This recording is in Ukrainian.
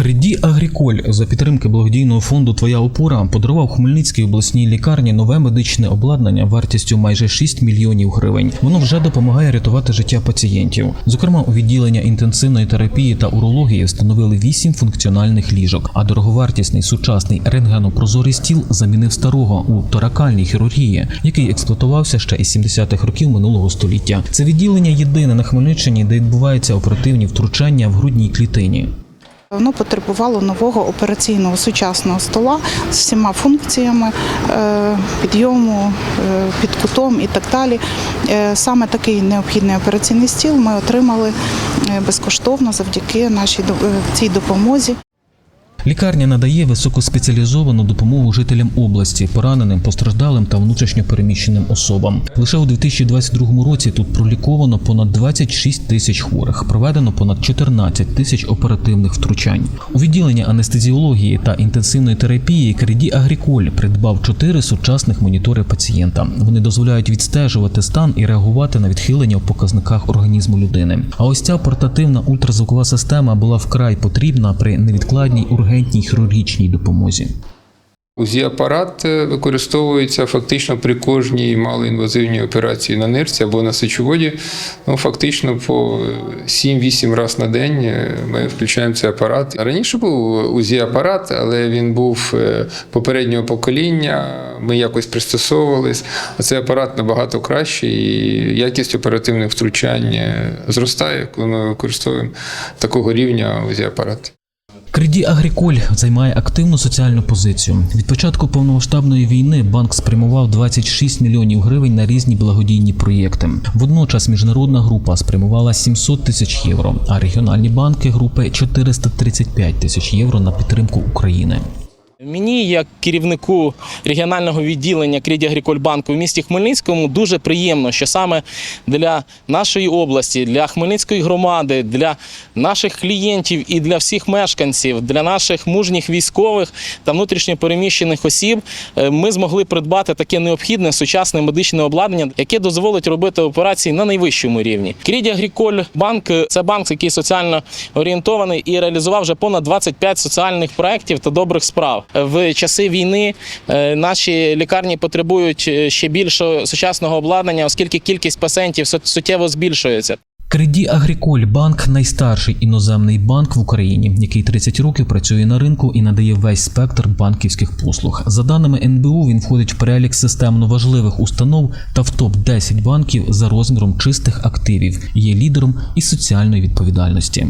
Креді Агріколь за підтримки благодійного фонду Твоя опора подарував Хмельницькій обласній лікарні нове медичне обладнання вартістю майже 6 мільйонів гривень. Воно вже допомагає рятувати життя пацієнтів. Зокрема, у відділення інтенсивної терапії та урології встановили 8 функціональних ліжок, а дороговартісний сучасний рентгенопрозорий стіл замінив старого у торакальній хірургії, який експлуатувався ще із 70-х років минулого століття. Це відділення єдине на Хмельниччині, де відбуваються оперативні втручання в грудній клітині. Воно потребувало нового операційного сучасного стола з всіма функціями е, підйому е, під кутом і так далі. Е, Саме такий необхідний операційний стіл ми отримали безкоштовно завдяки нашій цій допомозі. Лікарня надає високоспеціалізовану допомогу жителям області, пораненим, постраждалим та внутрішньопереміщеним особам. Лише у 2022 році тут проліковано понад 26 тисяч хворих, проведено понад 14 тисяч оперативних втручань. У відділенні анестезіології та інтенсивної терапії Креді Агріколь придбав чотири сучасних монітори пацієнта. Вони дозволяють відстежувати стан і реагувати на відхилення в показниках організму людини. А ось ця портативна ультразвукова система була вкрай потрібна при невідкладній ургентній хірургічній допомозі. УЗІ-апарат е, використовується фактично при кожній малоінвазивній операції на нирці або на сечоводі. Ну, фактично по 7-8 разів на день е, ми включаємо цей апарат. Раніше був УЗІ-апарат, але він був е, попереднього покоління. Ми якось пристосовувались. А цей апарат набагато кращий, і якість оперативних втручань е, зростає, коли ми використовуємо такого рівня УЗІ-апарат. Креді Агріколь займає активну соціальну позицію. Від початку повномасштабної війни банк спрямував 26 мільйонів гривень на різні благодійні проєкти. Водночас міжнародна група спрямувала 700 тисяч євро, а регіональні банки групи 435 тисяч євро на підтримку України. Мені, як керівнику регіонального відділення Креді Агрікольбанку в місті Хмельницькому, дуже приємно, що саме для нашої області, для Хмельницької громади, для наших клієнтів і для всіх мешканців, для наших мужніх військових та внутрішньопереміщених осіб е, ми змогли придбати таке необхідне сучасне медичне обладнання, яке дозволить робити операції на найвищому рівні. Креді Агрікольбанк – це банк, який соціально орієнтований і реалізував вже понад 25 соціальних проєктів та добрих справ. В часи війни е, наші лікарні потребують е, ще більше сучасного обладнання, оскільки кількість пацієнтів сут- суттєво збільшується. Креді Агріколь банк найстарший іноземний банк в Україні, який 30 років працює на ринку і надає весь спектр банківських послуг. За даними НБУ, він входить в перелік системно важливих установ та в топ 10 банків за розміром чистих активів. Є лідером із соціальної відповідальності.